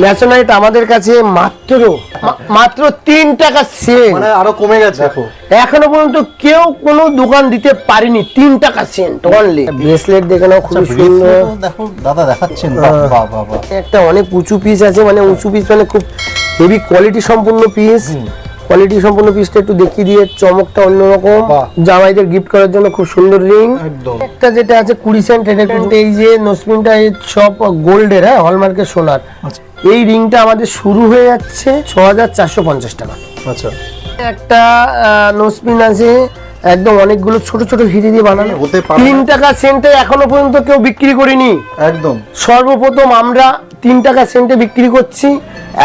ন্যাশনাইট আমাদের কাছে মাত্র মাত্র তিন টাকা সেল মানে আরও কমে গেছে। দেখো এখনও পর্যন্ত কেউ কোনো দোকান দিতে পারেনি তিন টাকা সেন্ট অনলি ব্রেসলেট দেখে নাও খুব আচ্ছা, সুন্দর। দেখো দাদা দেখাচ্ছেন বাহ একটা অনেক উঁচু পিস আছে মানে উঁচু পিস মানে খুব হেভি কোয়ালিটি সম্পূর্ণ পিস কোয়ালিটি সম্পূর্ণ পিসটা একটু দেখিয়ে দিয়ে চমকটা অন্যরকম। জামাইদের গিফট করার জন্য খুব সুন্দর রিং একটা যেটা আছে কুড়ি সেন্ট এটা কিন্তু এই যে নোসপিনটা এই সব গোল্ডের হ্যাঁ হলমার্কের সোনার। আচ্ছা। এই রিংটা আমাদের শুরু হয়ে যাচ্ছে ছ হাজার চারশো পঞ্চাশ টাকা। আচ্ছা। একটা নোসপিন আছে একদম অনেকগুলো ছোট ছোট হিরে দিয়ে বানানো। হতে পারে তিন টাকা সেন্টে এখনও পর্যন্ত কেউ বিক্রি করিনি। একদম। সর্বপ্রথম আমরা তিন টাকা সেন্টে বিক্রি করছি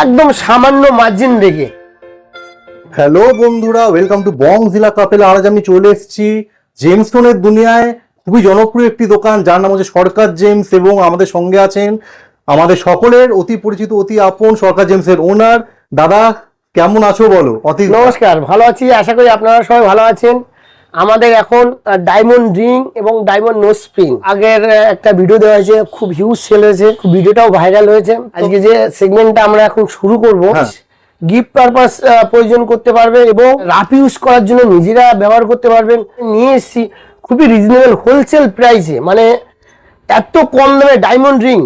একদম সামান্য মার্জিন রেখে হ্যালো বন্ধুরা ওয়েলকাম টু বং জিলা কাপেল আজ আমি চলে এসেছি জেমস্টোনের দুনিয়ায়। খুবই জনপ্রিয় একটি দোকান যার নাম হচ্ছে সরকার জেমস এবং আমাদের সঙ্গে আছেন আমাদের সকলের অতি পরিচিত অতি আপন সরকার জেমসের ওনার দাদা কেমন আছো বলো? অতি নমস্কার ভালো আছি আশা করি আপনারা সবাই ভালো আছেন। আমাদের এখন ডায়মন্ড রিং এবং ডায়মন্ড নোজ স্প্রিং আগের একটা ভিডিও দেওয়া হয়েছে খুব হিউজ সেল হয়েছে ভিডিওটাও ভাইরাল হয়েছে। আজকে যে সেগমেন্টটা আমরা এখন শুরু করব হ্যাঁ। গিফট পারপাস প্রয়োজন করতে পারবে এবং রাফ ইউজ করার জন্য নিজেরা ব্যবহার করতে পারবেন। নিয়ে এসেছি খুবই রিজনেবল হোলসেল প্রাইসে মানে এত কম দামে ডায়মন্ড রিং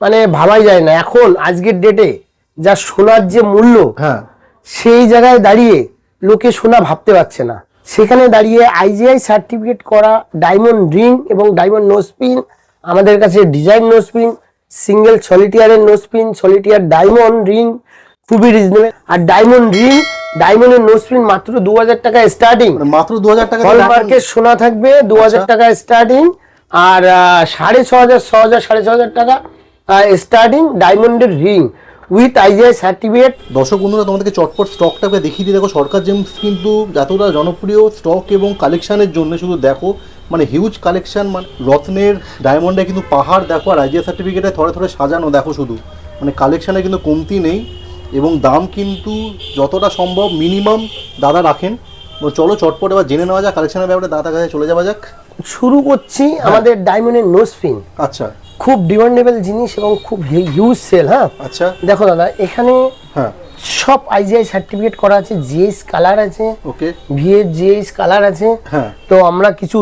মানে ভাবাই যায় না। এখন আজকের ডেটে যা সোনার যে মূল্য হ্যাঁ। সেই জায়গায় দাঁড়িয়ে লোকে সোনা ভাবতে পারছে না। সেখানে দাঁড়িয়ে আইজিআই সার্টিফিকেট করা ডায়মন্ড রিং এবং ডায়মন্ড নোসপিন আমাদের কাছে design nose pin single সলিটিয়ারের nose pin solitaire diamond ring খুবই রিজনেবল আর ডায়মন্ড রিং ডায়মন্ডের নোসপিন মাত্র দু হাজার টাকা স্টার্টিং মানে মাত্র দু হাজার টাকা হলমার্কের সোনা থাকবে দু হাজার আচ্ছা। টাকা স্টার্টিং আর সাড়ে ছ হাজার ছ হাজার সাড়ে ছ হাজার টাকা স্টার্টিং ডায়মন্ডের রিং উইথ আইজিআই সার্টিফিকেট দর্শক বন্ধুরা তোমাদেরকে চটপট স্টকটাকে দেখিয়ে দিয়ে দেখো সরকার জেমস কিন্তু যতটা জনপ্রিয় স্টক এবং কালেকশনের জন্য শুধু দেখো মানে হিউজ কালেকশন মানে রত্নের ডায়মন্ডে কিন্তু পাহাড় দেখো আর আইজিয়া সার্টিফিকেটে থরে থরে সাজানো দেখো শুধু। মানে কালেকশনে কিন্তু কমতি নেই এবং দাম কিন্তু যতটা সম্ভব মিনিমাম দাদা রাখেন। চলো চটপট এবার জেনে নেওয়া যাক কালেকশনের ব্যাপারে দাদার কাছে চলে যাওয়া যাক। শুরু করছি আমাদের ডায়মন্ডের নোসপিন আচ্ছা। খুব ডিমান্ডেবল জিনিস এবং খুব হিউজ সেল হ্যাঁ? আচ্ছা। দেখো দাদা এখানে হ্যাঁ। সব আইজিআই সার্টিফিকেট করা আছে জিএস কালার আছে ওকে ভিএ জিএস কালার আছে। হ্যাঁ। তো আমরা কিছু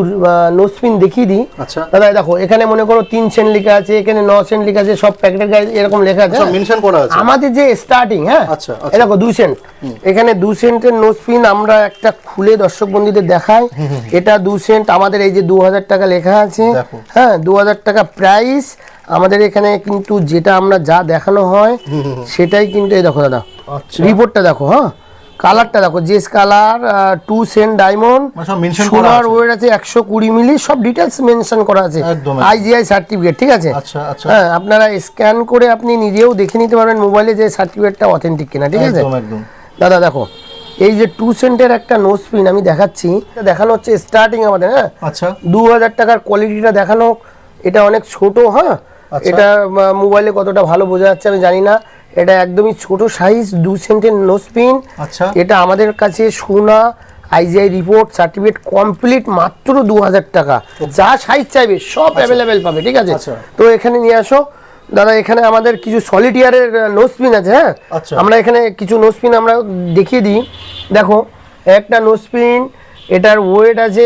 নোসপিন দেখিয়ে দিই। আচ্ছা। দাদা দেখো এখানে মনে করো তিন সেন্ট লেখা আছে এখানে ন সেন্ট লেখা আছে সব প্যাকেটের গায়ে এরকম লেখা আছে সব হ্যাঁ? মেনশন করা আছে। আমাদের যে স্টার্টিং হ্যাঁ? আচ্ছা, আচ্ছা। এই দেখো দুই সেন্ট এখানে দু সেন্টের নোসপিন আমরা একটা খুলে দর্শক বন্ধুদের দেখাই। এটা দু সেন্ট আমাদের এই যে দু হাজার টাকা লেখা আছে। দেখো। হ্যাঁ দু হাজার টাকা প্রাইস আমাদের এখানে কিন্তু যেটা আমরা যা দেখানো হয় সেটাই কিন্তু এই দেখো দাদা আচ্ছা রিপোর্টটা দেখো হ্যাঁ? কালারটা দেখো জেস কালার টু সেন্ট ডায়মন্ড মানে সব মেনশন করা সোনার ওয়েট আছে একশো কুড়ি মিলি সব ডিটেলস মেনশন করা আছে। আইজিআই সার্টিফিকেট ঠিক আছে? আচ্ছা আচ্ছা। হ্যাঁ আপনারা স্ক্যান করে আপনি নিজেও দেখে নিতে পারবেন মোবাইলে যে সার্টিফিকেটটা অথেন্টিক কিনা ঠিক আছে? একদম একদম। দাদা দেখো এই যে টু সেন্টের একটা নোজ পিন আমি দেখাচ্ছি এটা দেখানো হচ্ছে স্টার্টিং আমাদের হ্যাঁ? আচ্ছা। দু হাজার টাকার কোয়ালিটিটা দেখানো এটা অনেক ছোট হ্যাঁ? আচ্ছা। এটা মোবাইলে কতটা ভালো বোঝা যাচ্ছে আমি জানি না। এটা একদমই ছোট সাইজ দু সেন্টের নোজ পিন আচ্ছা। এটা আমাদের কাছে সোনা আইজিআই রিপোর্ট সার্টিফিকেট কমপ্লিট মাত্র দু হাজার টাকা যা সাইজ চাইবে সব অ্যাভেলেবেল পাবে ঠিক আছে? আচ্ছা। তো এখানে নিয়ে আসো। দাদা এখানে আমাদের কিছু সলিটিয়ারের নোসপিন আছে হ্যাঁ? আচ্ছা। আমরা এখানে কিছু নোসপিন আমরা দেখিয়ে দিই। দেখো একটা নোসপিন এটার ওয়েট আছে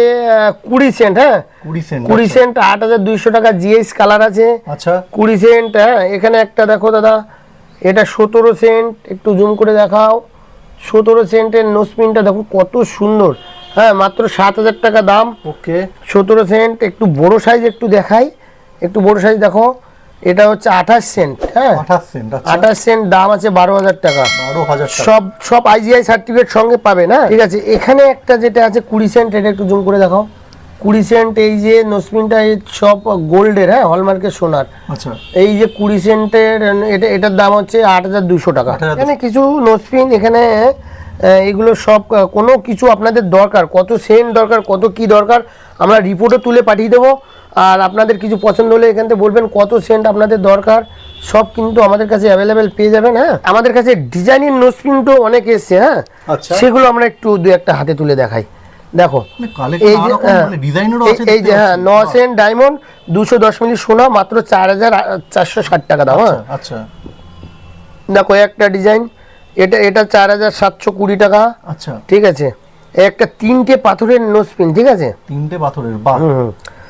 কুড়ি সেন্ট হ্যাঁ? কুড়ি সেন্ট কুড়ি সেন্ট আট হাজার দুইশো টাকা জিএস কালার আছে। আচ্ছা। কুড়ি সেন্ট হ্যাঁ? এখানে একটা দেখো দাদা এটা সতেরো সেন্ট একটু জুম করে দেখাও। সতেরো সেন্টের নোসপিনটা দেখো কত সুন্দর। হ্যাঁ মাত্র সাত হাজার টাকা দাম। ওকে। সতেরো সেন্ট একটু বড় সাইজ একটু দেখাই। একটু বড় সাইজ দেখো। এটা হচ্ছে আঠাশ সেন্ট হ্যাঁ। আঠাশ সেন্ট আচ্ছা। আঠাশ সেন্ট দাম আছে বারো হাজার টাকা। বারো হাজার টাকা। সব সব আইজিআই সার্টিফিকেট সঙ্গে পাবে না। ঠিক আছে এখানে একটা যেটা আছে কুড়ি সেন্ট এটা একটু জুম করে দেখাও। কুড়ি সেন্ট এই যে নোসপিনটা এই সব গোল্ডের হ্যাঁ হলমার্কের সোনার। আচ্ছা। এই যে কুড়ি সেন্টের এটা এটার দাম হচ্ছে আট হাজার দুশো টাকা। 8,200 এখানে কিছু নোসপিন এখানে এগুলো সব কোনো কিছু আপনাদের দরকার কত সেন্ট দরকার কত কি দরকার আমরা রিপোর্টও তুলে পাঠিয়ে দেবো। আর আপনাদের কিছু পছন্দ হলে এখান থেকে বলবেন কত সেন্ট আপনাদের দরকার সব কিন্তু আমাদের কাছে অ্যাভেলেবেল পেয়ে যাবেন হ্যাঁ। আমাদের কাছে ডিজাইনের নোসপিনটাও অনেক এসছে হ্যাঁ। আচ্ছা। সেগুলো আমরা একটু দু একটা হাতে তুলে দেখাই। দেখো মানে এই যে হ্যাঁ, মানে এই- যে হ্যাঁ ন সেন্ট ডায়মন্ড দুশো দশ মিলি সোনা মাত্র চার হাজার চারশো ষাট টাকা দাম হ্যাঁ। আচ্ছা আচ্ছা। দেখো একটা ডিজাইন এটা এটা চার হাজার সাতশো কুড়ি টাকা আচ্ছা। ঠিক আছে? একটা তিনটে পাথরের নোসপিন ঠিক আছে? তিনটে পাথরের হুম।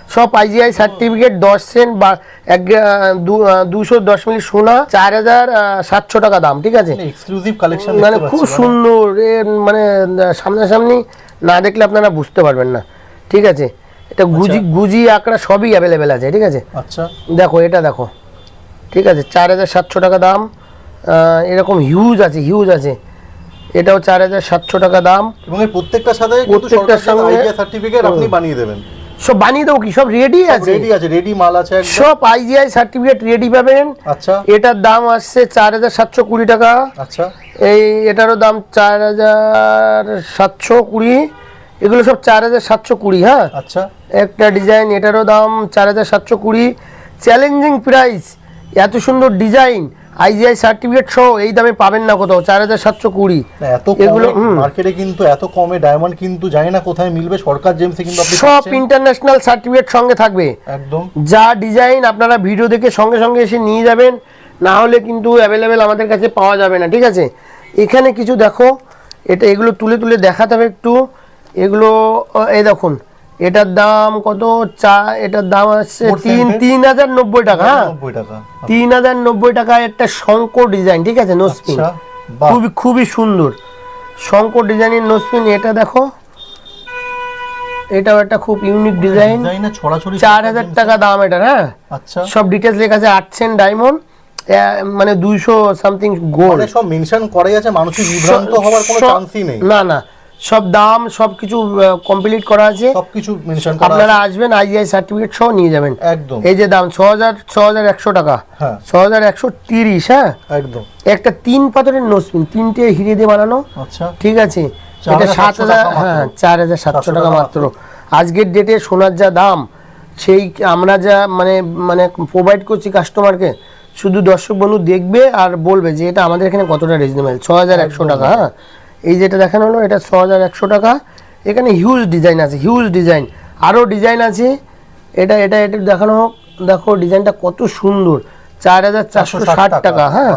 সব আইজিআই সার্টিফিকেট দশ সেন্ট বা এক দুশো দশ মিলি সোনা চার হাজার সাতশো টাকা দাম ঠিক আছে? এক্সক্লুসিভ কালেকশন মানে খুব সুন্দর মানে সামনাসামনি না দেখলে আপনারা বুঝতে পারবেন না। ঠিক আছে? এটা গুজি গুজি আঁকড়া সবই অ্যাভেলেবেল আছে ঠিক আছে? আচ্ছা। দেখো এটা দেখো। ঠিক আছে? চার হাজার সাতশো টাকা দাম। এরকম হিউজ আছে হিউজ আছে। এটাও চার হাজার সাতশো টাকা দাম। এবং প্রত্যেকটা প্রত্যেকটার সাথে প্রত্যেকটার সঙ্গে- সার্টিফিকেট আপনি বানিয়ে দেবেন। সব বানিয়ে দেবো কি? সব রেডি আছে? রেডি আছে রেডি মাল আছে সব আইজিআই সার্টিফিকেট রেডি পাবেন। আচ্ছা। এটার দাম আসছে চার হাজার সাতশো কুড়ি টাকা। আচ্ছা। এই এটারও দাম চার হাজার সাতশো কুড়ি। এগুলো সব চার হাজার সাতশো কুড়ি হ্যাঁ? আচ্ছা। একটা ডিজাইন এটারও দাম চার হাজার সাতশো কুড়ি। চ্যালেঞ্জিং প্রাইস এত সুন্দর ডিজাইন। আইজিআই সার্টিফিকেট সহ এই দামে পাবেন না কোথাও চার হাজার সাতশো কুড়ি। এত এগুলো। মার্কেটে কিন্তু এত কমে ডায়মন্ড কিন্তু জানি না কোথায় মিলবে সরকার জেমসে কিন্তু সব ইন্টারন্যাশনাল সার্টিফিকেট সঙ্গে থাকবে। একদম। যা ডিজাইন আপনারা ভিডিও দেখে সঙ্গে সঙ্গে এসে নিয়ে যাবেন না হলে কিন্তু অ্যাভেলেবেল আমাদের কাছে পাওয়া যাবে না ঠিক আছে? এখানে কিছু দেখো এটা এগুলো তুলে তুলে দেখাতে হবে একটু। এগুলো এই দেখুন এটার দাম কত? চা এটার দাম আসছে তিন তিন হাজার নব্বই টাকা হ্যাঁ? তিন হাজার নব্বই টাকায় একটা শঙ্কর ডিজাইন ঠিক আছে? নোসপিন আচ্ছা খুবই খুবই সুন্দর। শঙ্কর ডিজাইনের নোসপিন এটা দেখো। এটাও একটা খুব ইউনিক ডিজাইন। চার হাজার টাকা দাম এটার হ্যাঁ? আচ্ছা। সব ডিটেলস লেখা আছে আটছেন ডায়মন্ড। মানে দুইশো সামথিং গোল্ড মানে সব মেনশন করাই আছে মানুষের বিভ্রান্ত হওয়ার কোনো চান্সই নেই। না না। সব দাম সব কিছু কমপ্লিট করা আছে। সবকিছু মেনশন করা আপনারা আসবেন আইজিআই সার্টিফিকেট সহ নিয়ে যাবেন। একদম। এই যে দাম ছ হাজার ছ হাজার একশো টাকা। হ্যাঁ। ছ হাজার একশো তিরিশ হ্যাঁ? একদম। একটা তিন পাথরের নোসপিন তিনটে হিরে দিয়ে বানানো। আচ্ছা। ঠিক আছে? এটা হাজার সাত সাতশো হাজার টাকা মাত্র। হ্যাঁ চার হাজার সাতশো সাতশো টাকা টাকা মাত্র। আজকের ডেটে সোনার যা দাম সেই আমরা যা মানে মানে প্রোভাইড করছি কাস্টমারকে শুধু দর্শক বন্ধু দেখবে আর বলবে যে এটা আমাদের এখানে কতটা রিজনেবল ছ হাজার একশো টাকা হ্যাঁ? এই যেটা দেখানো হলো এটা ছ হাজার একশো টাকা। এখানে হিউজ ডিজাইন আছে হিউজ ডিজাইন আরও ডিজাইন আছে। এটা এটা এটা দেখানো হোক। দেখো ডিজাইনটা কত সুন্দর। চার হাজার চারশো ষাট টাকা। হ্যাঁ।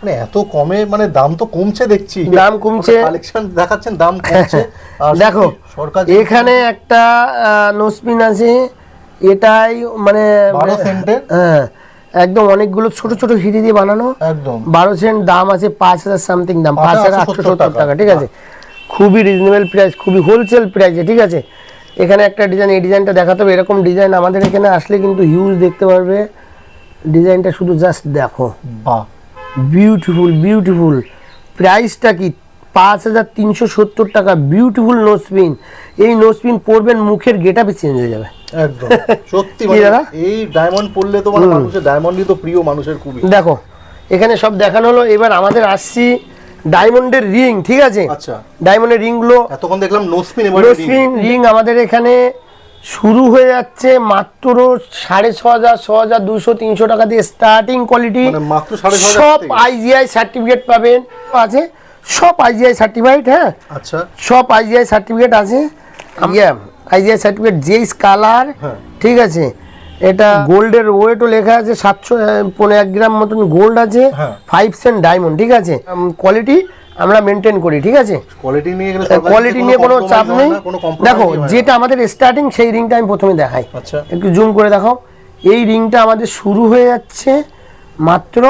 মানে এত কমে মানে দাম তো কমছে দেখছি। দাম কমছে। কালেকশন দেখাচ্ছেন দাম কমছে। দেখো সরকার এখানে একটা নোসপিন আছে। এটাই মানে বারো সেন্টের। হ্যাঁ। একদম অনেকগুলো ছোট ছোট হিরি দিয়ে বানানো। একদম। বারো সেন্ট দাম আছে পাঁচ হাজার সামথিং দাম পাঁচ হাজার আটশো সত্তর টাকা। ঠিক আছে? খুবই রিজনেবল প্রাইস খুবই হোলসেল প্রাইসে ঠিক আছে? এখানে একটা ডিজাইন এই ডিজাইনটা দেখাতে হবে এরকম ডিজাইন আমাদের এখানে আসলে কিন্তু হিউজ দেখতে পারবে। ডিজাইনটা শুধু জাস্ট দেখো। বিউটিফুল বিউটিফুল প্রাইসটা কি? পাঁচ হাজার তিনশো সত্তর টাকা বিউটিফুল নোসপিন এই নোসপিন পরবেন মুখের গেটাপে চেঞ্জ হয়ে যাবে। একদম। সত্যি মানে এই ডায়মন্ড পড়লে তো মানে মানুষের ডায়মন্ডই তো প্রিয় মানুষের খুবই। দেখো এখানে সব দেখানো হলো এবার আমাদের আসছি ডায়মন্ডের রিং ঠিক আছে? আচ্ছা। ডায়মন্ডের রিংগুলো এতক্ষণ দেখলাম নোসপিন এবার নোসপিন রিং আমাদের এখানে শুরু হয়ে যাচ্ছে মাত্র সাড়ে ছ হাজার ছ হাজার দুশো তিনশো টাকা দিয়ে স্টার্টিং কোয়ালিটি মানে ছ হাজার সব আইজিআই সার্টিফিকেট পাবেন আছে? সব আইজিআই সার্টিফাইড হ্যাঁ? আচ্ছা। সব আইজিআই সার্টিফিকেট আছে। আইজিআই সার্টিফিকেট যেই কালার। ঠিক আছে? এটা গোল্ডের ওয়েটও লেখা আছে সাতশো পনেরো এক গ্রাম মতন গোল্ড আছে। ফাইভ সেন্ট ডায়মন্ড ঠিক আছে? কোয়ালিটি আমরা মেনটেন করি ঠিক আছে? কোয়ালিটি নিয়ে কোয়ালিটি নিয়ে কোনো চাপ নেই। দেখো যেটা আমাদের স্টার্টিং সেই রিংটা আমি প্রথমে দেখাই। আচ্ছা। একটু জুম করে দেখো এই রিংটা আমাদের শুরু হয়ে যাচ্ছে মাত্র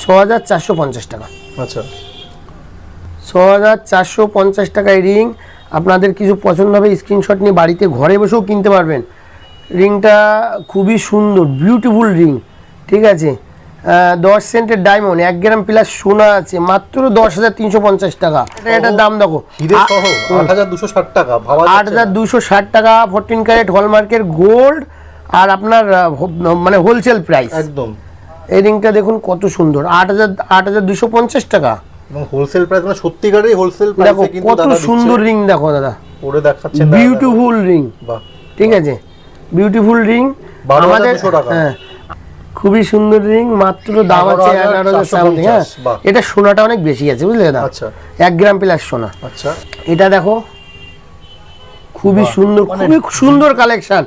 ছ হাজার চারশো পঞ্চাশ টাকা। আচ্ছা। ছ হাজার চারশো পঞ্চাশ টাকায় রিং আপনাদের কিছু পছন্দ হবে স্ক্রিনশট নিয়ে বাড়িতে ঘরে বসেও কিনতে পারবেন। রিংটা খুবই সুন্দর বিউটিফুল রিং ঠিক আছে? দশ সেন্টের ডায়মন্ড এক গ্রাম প্লাস সোনা আছে মাত্র দশ হাজার তিনশো পঞ্চাশ টাকা। এটার দাম দেখো। আট হাজার দুশো ষাট টাকা আট হাজার দুশো ষাট টাকা ফোরটিন ক্যারেট হলমার্কের গোল্ড আর আপনার মানে হোলসেল প্রাইস একদম। এই রিংটা দেখুন কত সুন্দর আট হাজার আট হাজার দুশো পঞ্চাশ টাকা। এবং হোলসেল প্রাইস মানে সত্যিকারই হোলসেল প্রাইসে কিন্তু কত সুন্দর রিং দেখো দাদা। পরে দেখাচ্ছেন বিউটিফুল রিং বাহ। ঠিক আছে? বিউটিফুল রিং 12,200 টাকা। হ্যাঁ। খুবই সুন্দর রিং মাত্র দাম আছে 11,450 এগারো হাজার সামথিং হ্যাঁ। এটা সোনাটা অনেক বেশি আছে বুঝলে দাদা? আচ্ছা। এক গ্রাম প্লাস সোনা। আচ্ছা। এটা দেখো খুবই সুন্দর মানে খুবই সুন্দর কালেকশন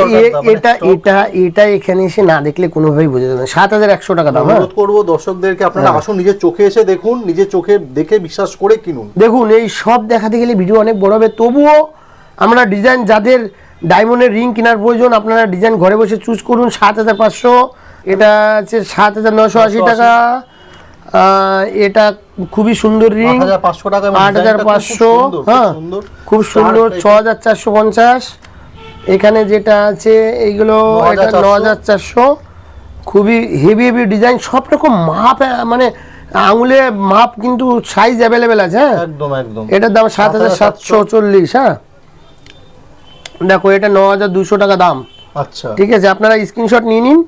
মানে এটা এটা এটা এখানে এসে না দেখলে কোনোভাবেই বোঝা যাবে না। সাত হাজার একশো টাকা দাম হ্যাঁ? অনুরোধ করব দর্শকদেরকে আপনারা আসুন নিজের চোখে এসে দেখুন নিজের চোখে দেখে বিশ্বাস করে কিনুন। দেখুন এই সব দেখাতে গেলে ভিডিও অনেক বড় হবে। তবুও আমরা ডিজাইন যাদের ডায়মন্ডের রিং কেনার প্রয়োজন আপনারা ডিজাইন ঘরে বসে চুজ করুন। সাত হাজার পাঁচশো এটা আছে সাত হাজার নশো আশি টাকা। এটা খুবই সুন্দর রিং। আট হাজার পাঁচশো হ্যাঁ খুব সুন্দর ছ হাজার চারশো পঞ্চাশ। এখানে যেটা আছে এইগুলো এটা ন হাজার চারশো। খুবই হেভি হেভি ডিজাইন সব রকম মাপ মানে আঙুলে মাপ কিন্তু সাইজ অ্যাভেলেবেল আছে হ্যাঁ? একদম একদম। এটার দাম সাত হাজার সাতশো। চল্লিশ হ্যাঁ? দেখো এটা ন হাজার দুশো টাকা দাম। আচ্ছা। ঠিক আছে আপনারা স্ক্রিনশট নিয়ে নিন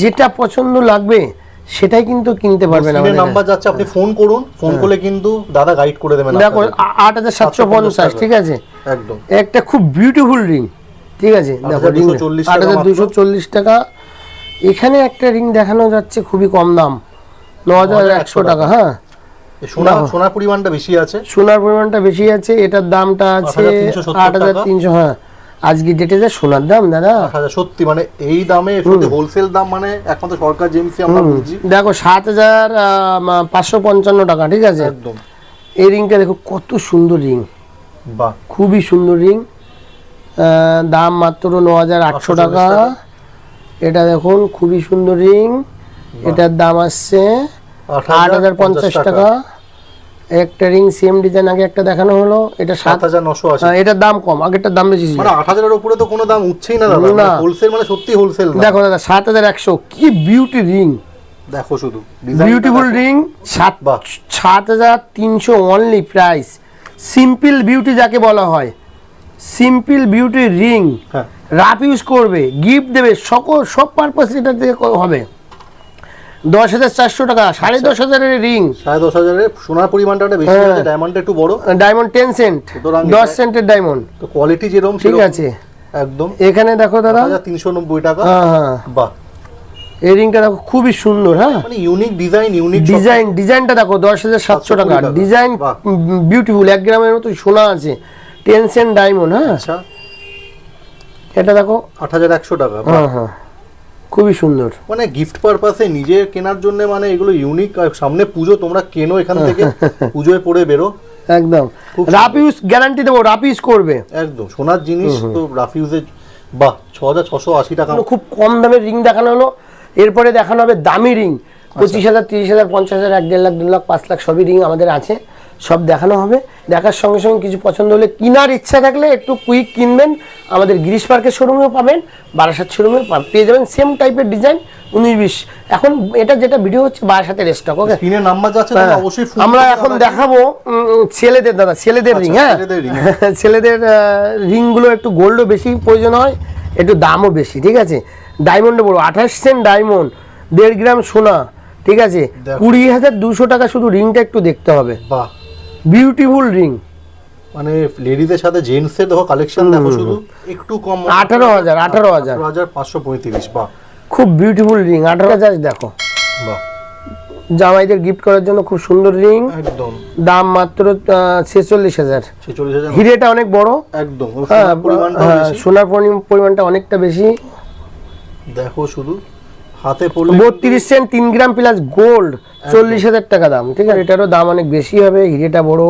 যেটা পছন্দ লাগবে সেটাই কিন্তু কিনতে পারবেন আমাদের নাম্বার যাচ্ছে আপনি ফোন করুন ফোন করলে কিন্তু দাদা গাইড করে দেবেন দেখো আট হাজার সাতশো পঞ্চাশ ঠিক আছে? একদম। একটা খুব বিউটিফুল রিং ঠিক আছে? দেখো রিং 8,240 আট হাজার টাকা দুশো চল্লিশ টাকা। এখানে একটা রিং দেখানো যাচ্ছে খুবই কম দাম ন হাজার একশো টাকা হ্যাঁ? সোনা সোনার পরিমাণটা বেশি আছে। সোনার পরিমাণটা বেশি আছে এটার দামটা আছে 8,370 আট হাজার তিনশো হ্যাঁ। আজকে ডেটে যে সোনার দাম দাদা? সত্যি মানে এই দামে হোলসেল দাম মানে একমাত্র সরকার জেমসি আমরা বুঝছি দেখো সাত হাজার পাঁচশো পঞ্চান্ন টাকা ঠিক আছে? একদম। এই রিংটা দেখো কত সুন্দর রিং। বাহ। খুবই সুন্দর রিং। দাম মাত্র ন হাজার আটশো টাকা। টাকা। এটা দেখুন খুবই সুন্দর রিং। এটার দাম আসছে আট হাজার পঞ্চাশ টাকা। একটা রিং সেম ডিজাইন আগে একটা দেখানো হলো এটা সাত হাজার নশো আশি। এটার দাম কম আগেরটার দাম বেশি ছিল। মানে আট হাজারের উপরে তো কোনো দাম উঠছেই না দাদা। না। হোলসেল মানে সত্যি হোলসেল দেখো দাদা সাত হাজার একশো কি বিউটি রিং দেখো শুধু বিউটিফুল রিং সাত। সাত হাজার তিনশো অনলি প্রাইস সিম্পল বিউটি যাকে বলা হয় সিম্পল বিউটি রিং হ্যাঁ। রাফ ইউজ করবে গিফট দেবে সকল সব পারপাস এটা হবে। দশ হাজার চারশো টাকা সাড়ে আচ্ছা। দশ হাজারের রিং। সাড়ে দশ হাজারের সোনার পরিমাণটা বেশি হ্যাঁ। ডায়মন্ডটা একটু বড়। ডায়মন্ড টেন সেন্ট দশ সেন্টের ডায়মন্ড তো কোয়ালিটি যেরকম ঠিক আছে। একদম। এখানে দেখো দাদা। তিনশো নব্বই টাকা। হ্যাঁ হ্যাঁ। বাহ। এই রিংটা দেখো খুবই সুন্দর হ্যাঁ। মানে ইউনিক ডিজাইন ইউনিক ডিজাইন ডিজাইনটা দেখো দশ হাজার সাতশো টাকা। টাকা। ডিজাইন বিউটিফুল এক গ্রামের মতো সোনা আছে। টেন সেন্ট ডায়মন্ড হ্যাঁ। আচ্ছা। এটা দেখো। আট হাজার একশো টাকা হ্যাঁ হ্যাঁ। খুবই সুন্দর। মানে গিফট পারপাসে নিজে কেনার জন্য মানে এগুলো ইউনিক সামনে পুজো তোমরা কেনো এখান থেকে পুজোয় পড়ে বেরো। একদম। খুব রাফ ইউজ গ্যারান্টি দেবো রাফ ইউজ করবে। একদম সোনার জিনিস তো রাফ ইউজের বাহ ছ হাজার ছশো আশি টাকা। খুব কম দামের রিং দেখানো হলো। এরপরে দেখানো হবে দামি রিং পঁচিশ হাজার তিরিশ হাজার পঞ্চাশ হাজার এক দেড় লাখ দু লাখ পাঁচ লাখ সবই রিং আমাদের আছে। সব দেখানো হবে। দেখার সঙ্গে সঙ্গে কিছু পছন্দ হলে কেনার ইচ্ছা থাকলে একটু কুইক কিনবেন। আমাদের গিরিশ পার্কের শোরুমেও পাবেন বারাসাত শোরুমে পেয়ে যাবেন সেম টাইপের ডিজাইন উনিশ বিশ। এখন এটা যেটা ভিডিও হচ্ছে বারাসাতের স্টক ওকে phone আমরা এখন দেখাবো ছেলেদের দাদা ছেলেদের রিং আচ্ছা, হ্যাঁ? ছেলেদের রিংগুলো একটু গোল্ডও বেশি প্রয়োজন হয় একটু দামও বেশি ঠিক আছে? ডায়মন্ডে বড় আঠাশ সেন্ট ডায়মন্ড দেড় গ্রাম সোনা ঠিক আছে? কুড়ি হাজার দুশো টাকা শুধু রিংটা একটু দেখতে হবে। বাহ। বিউটিফুল রিং মানে লেডিজের সাথে জেন্টসের দেখো কালেকশন দেখো শুধু একটু কম আঠারো হাজার আঠারো হাজার। হাজার পাঁচশো পঁয়ত্রিশ বাহ। খুব বিউটিফুল রিং আঠারো হাজার দেখো। বাহ। জামাইদের গিফট করার জন্য খুব সুন্দর রিং একদম। দাম মাত্র ছেচল্লিশ হাজার। হিরেটা অনেক বড়। একদম। হ্যাঁ সোনার হ্যাঁ, পরিমাণটা অনেকটা বেশি। দেখো শুধু। হাতে পড়লে বত্রিশ সেন্ট তিন গ্রাম প্লাস গোল্ড চল্লিশ হাজার টাকা দাম ঠিক আছে? এটারও দাম অনেক বেশি হবে হিরেটা বড়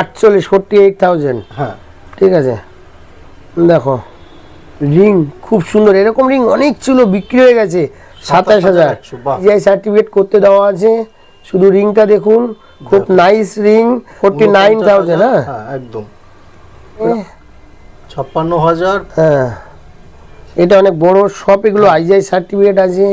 আটচল্লিশ ফোরটি এইট থাউজেন্ড হ্যাঁ। ঠিক আছে? দেখো রিং খুব সুন্দর এরকম রিং অনেক ছিল বিক্রি হয়ে গেছে সাতাশ হাজার 27,100 বাহ। জিআই সার্টিফিকেট করতে দেওয়া আছে শুধু রিংটা দেখুন খুব nice ring forty nine thousand হ্যাঁ? হ্যাঁ একদম। ছাপ্পান্ন হাজার হ্যাঁ। এটা অনেক বড় সব এগুলো আইজিআই সার্টিফিকেট আছে।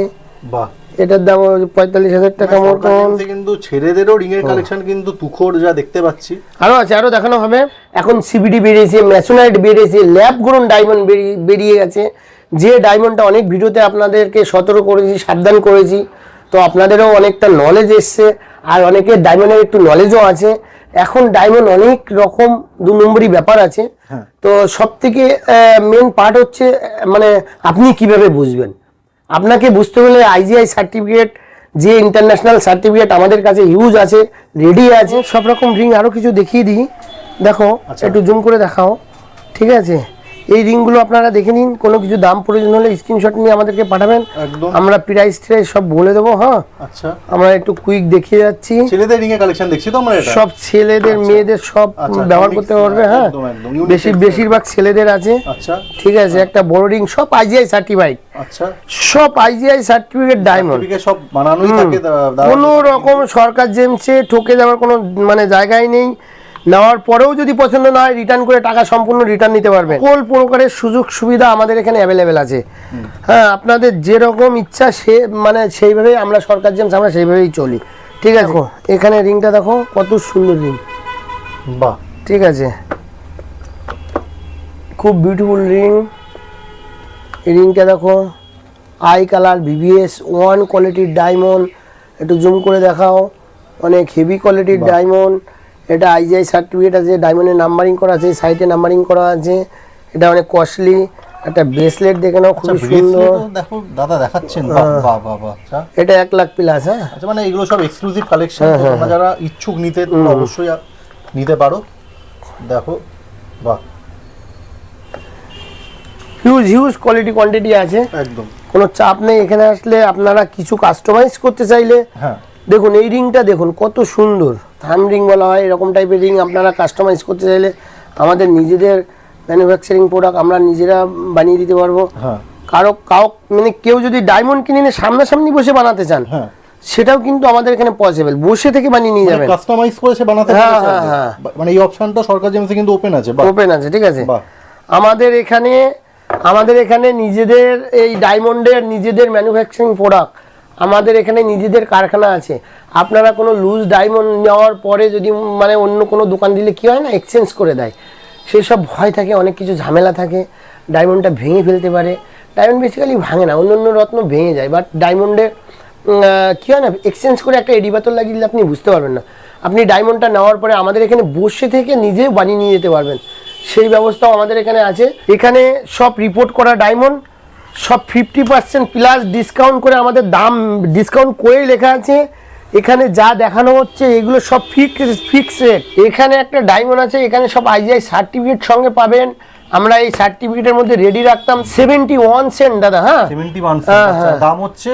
বাহ। এটার দাম পঁয়তাল্লিশ হাজার টাকা সরকার মতন কিন্তু ছেলেদেরও রিং এর কালেকশন কিন্তু তুখোর যা দেখতে পাচ্ছি। আরও আছে আরও দেখানো হবে। এখন সিবিডি বেরিয়েছে ম্যাসোনাইট বেরিয়েছে ল্যাব গ্রোন ডায়মন্ড বেরিয়ে গেছে। যে ডায়মন্ডটা অনেক ভিডিওতে আপনাদেরকে সতর্ক করেছি সাবধান করেছি তো আপনাদেরও অনেকটা নলেজ এসছে। আর অনেকের ডায়মন্ডের একটু নলেজও আছে। এখন ডায়মন্ড অনেক রকম দু নম্বরই ব্যাপার আছে। হ্যাঁ। তো সব থেকে মেন পার্ট হচ্ছে মানে আপনি কীভাবে বুঝবেন? আপনাকে বুঝতে হলে আইজিআই সার্টিফিকেট যে ইন্টারন্যাশনাল সার্টিফিকেট আমাদের কাছে ইউজ আছে রেডি আছে সব রকম রিং আরও কিছু দেখিয়ে দিই। দেখো আচ্ছা। একটু জুম করে দেখাও। ঠিক আছে? এই রিংগুলো আপনারা দেখে নিন। কোনো কিছু দাম প্রয়োজন হলে স্ক্রিনশট নিয়ে আমাদেরকে পাঠাবেন। আমরা প্রাইস ট্রাইস সব বলে দেবো হ্যাঁ? আচ্ছা। আমরা একটু কুইক দেখিয়ে যাচ্ছি। ছেলেদের রিং এর কালেকশন দেখছি তো আমরা এটা? সব ছেলেদের মেয়েদের সব আচ্ছা, ব্যবহার করতে পারবে হ্যাঁ? বেশি বেশিরভাগ ছেলেদের আছে। আচ্ছা। ঠিক আছে একটা বড় রিং সব আইজিআই সার্টিফাইড আচ্ছা। সব আইজিআই সার্টিফিকেট ডায়মন্ড সব বানানোই থাকে কোনো রকম সরকার জেমসে ঠকে যাওয়ার কোনো মানে জায়গায় নেই। নেওয়ার পরেও যদি পছন্দ না হয় রিটার্ন করে টাকা সম্পূর্ণ রিটার্ন নিতে পারবেন কোল প্রকারের সুযোগ সুবিধা আমাদের এখানে অ্যাভেলেবেল আছে? হ্যাঁ আপনাদের যেরকম ইচ্ছা সে মানে সেইভাবেই আমরা সরকার জেমস আমরা সেইভাবেই চলি। ঠিক আছে? এখানে রিংটা দেখো কত সুন্দর রিং। বাহ ঠিক আছে। খুব বিউটিফুল রিং। এই রিংটা দেখো আই কালার ভিভিএস ওয়ান কোয়ালিটির ডায়মন্ড একটু জুম করে দেখাও। অনেক হেভি কোয়ালিটির ডায়মন্ড এটা আইজিআই সার্টিফিকেট আছে ডায়মন্ডের নাম্বারিং করা আছে সাইটে নাম্বারিং করা আছে এটা অনেক কস্টলি একটা ব্রেসলেট দেখে নাও খুব সুন্দর। দেখো দাদা দেখাচ্ছেন বাহ বাহ বাহ আচ্ছা। এটা এক লাখ প্লাস হ্যাঁ। আচ্ছা মানে এগুলো সব এক্সক্লুসিভ কালেকশন তোমরা যারা ইচ্ছুক নিতে অবশ্যই নিতে পারো। দেখো বাহ। হিউজ হিউজ কোয়ালিটি কোয়ান্টিটি আছে। একদম। কোনো চাপ নেই এখানে আসলে আপনারা কিছু কাস্টমাইজ করতে চাইলে হ্যাঁ। দেখুন এই রিংটা দেখুন কত সুন্দর। থাম রিং বলা হয় এরকম টাইপের রিং আপনারা কাস্টমাইজ করতে চাইলে আমাদের নিজেদের ম্যানুফ্যাকচারিং প্রোডাক্ট আমরা নিজেরা বানিয়ে দিতে পারব। হ্যাঁ। কারও কাউ মানে কেউ যদি ডায়মন্ড কিনে নিয়ে সামনাসামনি বসে বানাতে চান হ্যাঁ। সেটাও কিন্তু আমাদের এখানে পসিবল বসে থেকে বানিয়ে নিয়ে যাবেন। কাস্টমাইজ করে সে বানাতে হ্যাঁ, হ্যাঁ, হ্যাঁ। মানে এই অপশনটা সরকার জেমসে কিন্তু ওপেন আছে ওপেন আছে ঠিক আছে। আমাদের এখানে আমাদের এখানে নিজেদের এই ডায়মন্ডের নিজেদের ম্যানুফ্যাকচারিং প্রোডাক্ট আমাদের এখানে নিজেদের কারখানা আছে। আপনারা কোনো লুজ ডায়মন্ড নেওয়ার পরে যদি মানে অন্য কোনো দোকান দিলে কী হয় না এক্সচেঞ্জ করে দেয়। সেই সব ভয় থাকে, অনেক কিছু ঝামেলা থাকে। ডায়মন্ডটা ভেঙে ফেলতে পারে। ডায়মন্ড বেসিক্যালি ভাঙে না অন্য অন্য রত্ন ভেঙে যায়। বাট ডায়মন্ডে কী হয় না এক্সচেঞ্জ করে একটা এডি লাগিয়ে দিলে আপনি বুঝতে পারবেন না। আপনি ডায়মন্ডটা নেওয়ার পরে আমাদের এখানে বসে থেকে নিজে বানিয়ে নিয়ে যেতে পারবেন। সেই ব্যবস্থাও আমাদের এখানে আছে। এখানে সব রিপোর্ট করা ডায়মন্ড সব ফিফটি পার্সেন্ট প্লাস ডিসকাউন্ট করে আমাদের দাম ডিসকাউন্ট করেই লেখা আছে। এখানে যা দেখানো হচ্ছে এগুলো সব ফিক্স ফিক্স রেট এখানে একটা ডায়মন্ড আছে এখানে সব আইজিআই সার্টিফিকেট সঙ্গে পাবেন। আমরা এই সার্টিফিকেটের মধ্যে রেডি রাখতাম। সেভেন্টি ওয়ান সেন্ট দাদা হ্যাঁ? হ্যাঁ, দাম হচ্ছে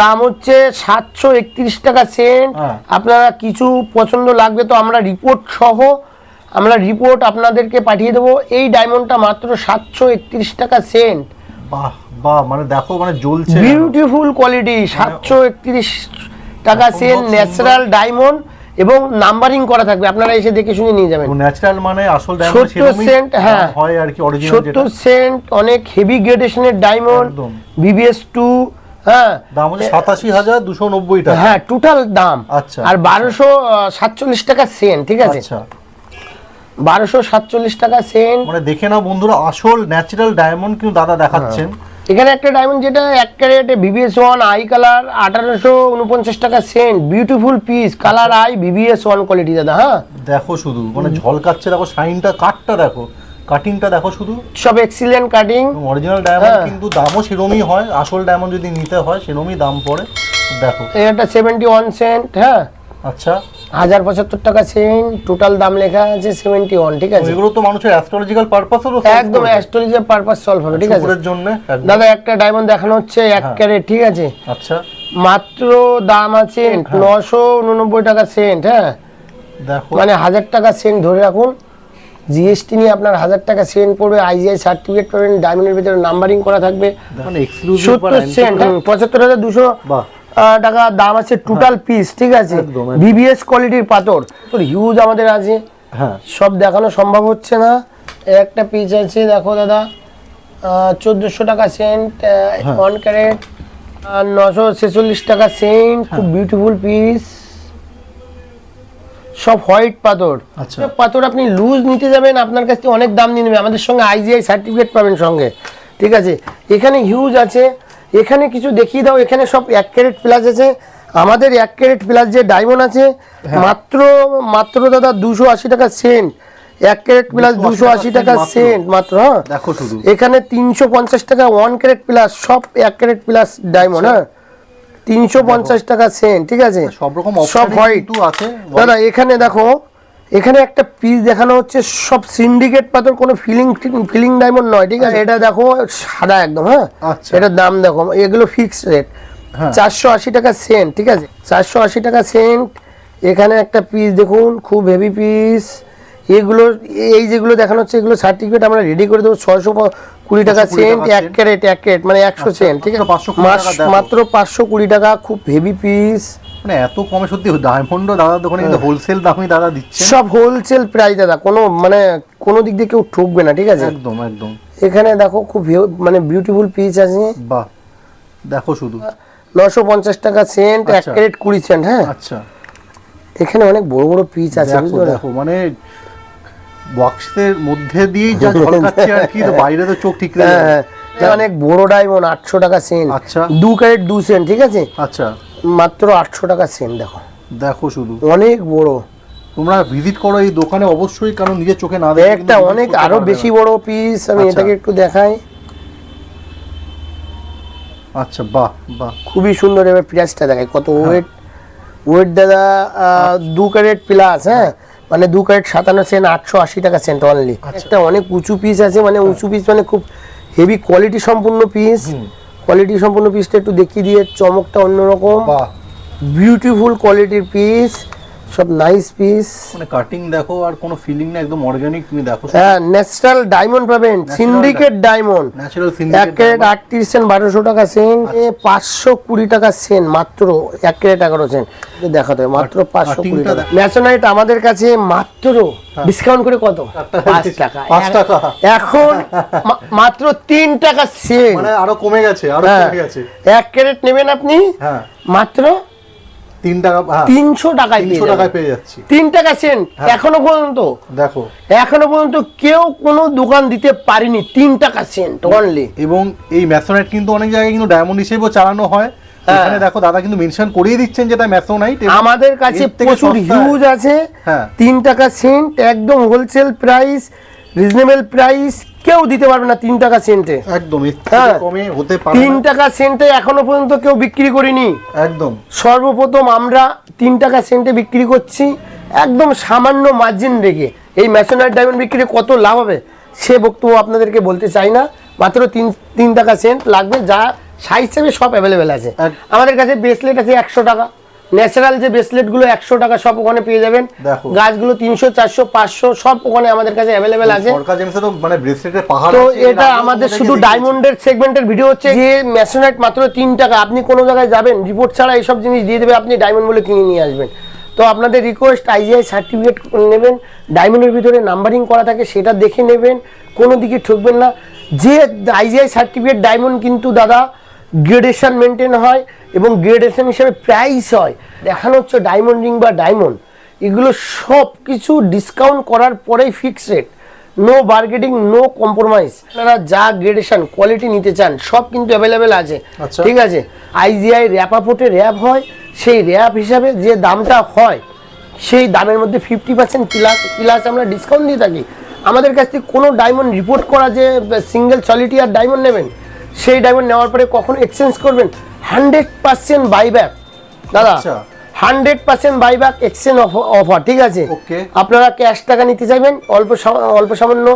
দাম হচ্ছে সাতশো একত্রিশ টাকা সেন্ট হ্যাঁ। আপনারা কিছু পছন্দ লাগবে তো আমরা রিপোর্ট সহ আমরা রিপোর্ট আপনাদেরকে পাঠিয়ে দেবো। এই ডায়মন্ডটা মাত্র সাতশো একত্রিশ টাকা সেন্ট বাহ বাহ মানে দেখো মানে জ্বলছে। বিউটিফুল কোয়ালিটি সাতশো একত্রিশ টাকা সেন্ট ন্যাচারাল ডায়মন্ড এবং নাম্বারিং করা থাকবে। আপনারা এসে দেখে শুনে নিয়ে যাবেন। ন্যাচারাল মানে আসল ডায়মন্ড সত্তর সেন্ট হ্যাঁ। হয় আর কি অরিজিনাল যেটা। সত্তর সেন্ট অনেক হেভি গ্রেডেশনের ডায়মন্ড। বিবিএস টু হ্যাঁ। দাম হচ্ছে টাকা। হ্যাঁ টোটাল দাম। আচ্ছা, আর বারোশো সাতচল্লিশ টাকা সেন্ট ঠিক আছে? আচ্ছা। বারোশো সাতচল্লিশ টাকা সেন্ট। মানে দেখে নাও বন্ধুরা আসল ন্যাচারাল ডায়মন্ড কিন্তু দাদা দেখাচ্ছেন। এখানে একটা ডায়মন্ড যেটা এক ক্যারেটে বিবিএস ওয়ান আই কালার আঠারোশো উনপঞ্চাশ টাকা cent. Beautiful piece colour I VVS one quality দাদা হ্যাঁ। দেখো শুধু মানে ঝলকাচ্ছে দেখো শাইনটা কাটটা দেখো। কাটিংটা দেখো শুধু। সব এক্সিলেন্ট কাটিং অরিজিনাল ডায়মন্ড হ্যাঁ। কিন্তু দামও সেরমই হয় আসল ডায়মন্ড যদি নিতে হয় সেরমই দাম পড়ে। দেখো। একটা সেভেন্টি ওয়ান সেন্ট হ্যাঁ। আচ্ছা। হাজার পঁচাত্তর টাকা সেন্ট টোটাল দাম লেখা আছে সেভেন্টি ওয়ান ঠিক আছে? এগুলো তো মানুষের অ্যাস্ট্রোলজিক্যাল পারপাসেরও একদম অ্যাস্ট্রোলজির পারপাস সলভ হবে ঠিক আছে? জন্য দাদা একটা ডায়মন্ড দেখানো হচ্ছে এক হ্যাঁ। ক্যারেট ঠিক আছে? আচ্ছা। মাত্র দাম আছে নশো উননব্বই টাকা সেন্ট হ্যাঁ? দেখো। মানে হাজার টাকা সেন্ট ধরে রাখুন। জিএসটি নিয়ে আপনার হাজার টাকা সেন্ট পড়বে আইজিআই সার্টিফিকেট পাবেন ডায়মন্ডের ভিতরে নাম্বারিং করা থাকবে। সত্তর সেন্ট পঁচাত্তর হাজার দুশো টাকা দাম আছে টোটাল পিস ঠিক আছে। বিবিএস কোয়ালিটির পাথর। তোর হিউজ আমাদের আছে। হ্যাঁ। সব দেখানো সম্ভব হচ্ছে না। একটা পিস আছে দেখো দাদা। চোদ্দোশো টাকা সেন্ট হ্যাঁ। ওয়ান ক্যারেট নশো ছেচল্লিশ টাকা সেন্ট খুব বিউটিফুল পিস সব হোয়াইট পাথর। আচ্ছা। পাথর আপনি লুজ নিতে যাবেন আপনার কাছ থেকে অনেক দাম নিয়ে নেবে। আমাদের সঙ্গে আইজিআই সার্টিফিকেট পাবেন সঙ্গে। ঠিক আছে? এখানে হিউজ আছে। এখানে কিছু দেখিয়ে দাও এখানে সব এক ক্যারেট প্লাস আছে। আমাদের এক ক্যারেট প্লাস যে ডায়মন্ড আছে হ্যাঁ। মাত্র মাত্র দাদা দুশো আশি টাকা সেন্ট। এক ক্যারেট প্লাস দুশো আশি টাকা সেন্ট মাত্র। হ্যাঁ? দেখো এখানে তিনশো পঞ্চাশ টাকা ওয়ান ক্যারেট প্লাস সব এক ক্যারেট প্লাস ডায়মন্ড হ্যাঁ? তিনশো পঞ্চাশ টাকা সেন্ট ঠিক আছে? সব রকম সব হোয়াইট। আছে। দাদা এখানে দেখো এখানে একটা পিস দেখানো হচ্ছে সব সিন্ডিকেট পাথর কোনো ফিলিং ফিলিং ডায়মন্ড নয় ঠিক আছে? এটা দেখো সাদা একদম হ্যাঁ? আচ্ছা। এটার দাম দেখো এগুলো ফিক্সড রেট হ্যাঁ। চারশো আশি টাকা সেন্ট ঠিক আছে? চারশো আশি টাকা সেন্ট এখানে একটা পিস দেখুন খুব হেভি পিস এগুলো এই যেগুলো দেখানো হচ্ছে এগুলো সার্টিফিকেট আমরা রেডি করে দেবো ছয়শো কুড়ি টাকা সেন্ট এক ক্যারেট এক ক্যারেট মানে একশো আচ্ছা, সেন্ট ঠিক আছে? মাত্র 520 মাস- টাকা দেখো। মাত্র পাঁচশো কুড়ি টাকা খুব হেভি পিস মানে এত কমে সত্যি ডায়মন্ডও দাদার দোকানে কিন্তু হোলসেল দামই দাদা দিচ্ছে। সব হোলসেল প্রাইস দাদা কোনো মানে কোনো দিক দিয়ে কেউ ঠকবে না ঠিক আছে? একদম একদম। এখানে দেখো খুব মানে বিউটিফুল পিস আছে। বাহ দেখো শুধু। নশো পঞ্চাশ টাকা সেন্ট এক আচ্ছা। ক্যারেট কুড়ি সেন্ট হ্যাঁ? আচ্ছা। এখানে অনেক বড় বড় পিস আছে দেখো মানে বক্সের মধ্যে দিয়েই যা ঝলকাচ্ছে আর কি বাইরে তো চোখ ঠিক হ্যাঁ হ্যাঁ। অনেক বড় ডায়মন্ড আটশো টাকা সেন্ট আচ্ছা। দু ক্যারেট দু সেন্ট ঠিক আছে? আচ্ছা। মাত্র আটশো টাকা সেন্ট দেখো। দেখো শুধু। অনেক বড়। তোমরা ভিজিট করো এই দোকানে অবশ্যই কারণ নিজের চোখে না দেখে একটা অনেক আরও বেশি বড় পিস আমি আচ্ছা। এটাকে একটু দেখাই। আচ্ছা বাহ বাহ। খুবই সুন্দর এবার প্রাইসটা দেখাই কত ওয়েট ওয়েট দাদা দু ক্যারেট প্লাস হ্যাঁ? মানে দু ক্যারেট সাতান্ন সেন্ট আটশো আশি টাকা সেন্ট অনলি একটা অনেক উঁচু পিস আছে মানে উঁচু পিস মানে খুব হেভি কোয়ালিটি সম্পূর্ণ পিস কোয়ালিটি সম্পূর্ণ পিসটা একটু দেখিয়ে দিয়ে চমকটা অন্যরকম। বিউটিফুল কোয়ালিটির পিস সব নাইস পিস মানে কাটিং দেখো আর কোনো ফিলিং না একদম অর্গানিক তুমি দেখো হ্যাঁ ন্যাচারাল ডায়মন্ড পাবেন synthetic diamond natural synthetic carat আটত্রিশ সেন্ট বারোশো টাকা সেন্ট পাঁচশো কুড়ি টাকা সেন মাত্র এক ক্যারেট এগারো সেন্ট দেখাতে হবে মাত্র পাঁচশো কুড়ি কাটিংটা টাকা। দেখ- ন্যাশনাইট আমাদের কাছে মাত্র ডিসকাউন্ট করে কত? পাঁচ টাকা। পাঁচ টাকা। এখন মাত্র তিন টাকা সেন মানে আরও কমে গেছে আরও হ্যাঁ। কমে গেছে। এক ক্যারেট নেবেন আপনি? হ্যাঁ। মাত্র তিন টাকা হ্যাঁ তিনশো টাকায় তিনশো টাকায় পেয়ে যাচ্ছি। তিন টাকা সেন্ট এখনও পর্যন্ত? দেখো। এখনও পর্যন্ত কেউ কোনো দোকান দিতে পারেনি তিন টাকা সেন্ট অনলি এবং এই ম্যাসোনাইট কিন্তু অনেক জায়গায় কিন্তু ডায়মন্ড হিসেবেও চালানো হয়। হ্যাঁ। এখানে দেখো দাদা কিন্তু মেনশন করিয়ে দিচ্ছেন যেটা ম্যাসোনাইট আমাদের কাছে প্রচুর হিউজ আছে। হ্যাঁ। তিন টাকা সেন্ট একদম হোলসেল প্রাইস রিজনেবল প্রাইস কেউ দিতে পারবে না তিন টাকা সেন্টে। একদম হ্যাঁ। কমে হতে পারে তিন টাকা সেন্টে এখনও পর্যন্ত কেউ বিক্রি করিনি। একদম। সর্বপ্রথম আমরা তিন টাকা সেন্টে বিক্রি করছি একদম সামান্য মার্জিন রেখে। এই ম্যাশনার ডায়মন্ড বিক্রি কত লাভ হবে সে বক্তব্য আপনাদেরকে বলতে চাই না। মাত্র তিন তিন টাকা সেন্ট লাগবে যা সাইজ হিসেবে সব অ্যাভেলেবেল আছে। আমাদের কাছে ব্রেসলেট আছে একশো টাকা। ন্যাচারাল যে ব্রেসলেটগুলো একশো টাকা সব ওখানে পেয়ে যাবেন। গাছগুলো তিনশো চারশো পাঁচশো সব ওখানে আমাদের কাছে অ্যাভেলেবেল আছে। তো মানে তো এটা আমাদের শুধু। ডায়মন্ডের সেগমেন্টের ভিডিও হচ্ছে যে ম্যাশনাইট মাত্র তিন টাকা। আপনি কোনো জায়গায় যাবেন রিপোর্ট ছাড়া এইসব জিনিস দিয়ে দেবে আপনি ডায়মন্ড বলে কিনে নিয়ে আসবেন। তো আপনাদের রিকোয়েস্ট আইজিআই সার্টিফিকেট নেবেন ডায়মন্ডের ভিতরে নাম্বারিং করা থাকে সেটা দেখে নেবেন কোনো দিকে ঠকবেন না। যে আইজিআই সার্টিফিকেট ডায়মন্ড কিন্তু দাদা গ্রেডেশন মেনটেন হয় এবং গ্রেডেশন হিসেবে প্রাইস হয়। দেখানো হচ্ছে ডায়মন্ড রিং বা ডায়মন্ড এগুলো সব কিছু ডিসকাউন্ট করার পরেই fix rate no bargaining no compromise আপনারা যা গ্রেডেশন কোয়ালিটি নিতে চান সব কিন্তু অ্যাভেলেবেল আছে। আচ্ছা। ঠিক আছে? আইজিআই র্যাপাপোর্টে র্যাপ হয়। সেই র্যাপ হিসাবে যে দামটা হয় সেই দামের মধ্যে ফিফটি পার্সেন্ট প্লাস প্লাস আমরা ডিসকাউন্ট দিয়ে থাকি। আমাদের কাছ থেকে কোনো ডায়মন্ড রিপোর্ট করা যে সিঙ্গেল সলিটি আর ডায়মন্ড নেবেন সেই ডায়মন্ড নেওয়ার পরে কখন এক্সচেঞ্জ করবেন হান্ড্রেড পার্সেন্ট বাইব্যাক দাদা আচ্ছা। Hundred percent buyback exchange offer ঠিক আছে. আপনারা ক্যাশ টাকা নিতে চাইবেন অল্প অল্প সামান্য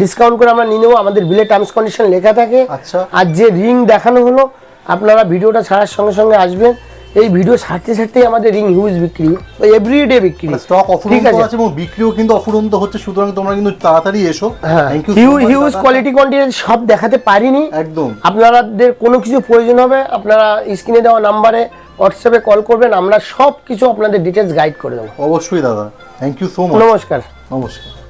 ডিসকাউন্ট করে আমরা নিয়ে নেব আমাদের বিলে টার্মস কন্ডিশন লেখা থাকে আচ্ছা। আর যে রিং দেখানো হলো আপনারা ভিডিওটা ছাড়ার সঙ্গে সঙ্গে আসবেন এই ভিডিও ছাড়তে ছাড়তেই আমাদের রিং হিউজ বিক্রি এভরিডে বিক্রি। স্টক ঠিক অফুরন্ত আছে? এবং বিক্রিও কিন্তু অফুরন্ত হচ্ছে সুতরাং তোমরা কিন্তু তাড়াতাড়ি এসো। Thank you huge huge quality quantity সব দেখাতে পারিনি। একদম। আপনাদের কোনো কিছু প্রয়োজন হবে আপনারা স্ক্রিনে দেওয়া নাম্বারে হোয়াটসঅ্যাপে কল করবেন আমরা সব কিছু আপনাদের ডিটেলস গাইড করে দেবো। অবশ্যই দাদা। থ্যাংক ইউ সো মাচ নমস্কার। নমস্কার।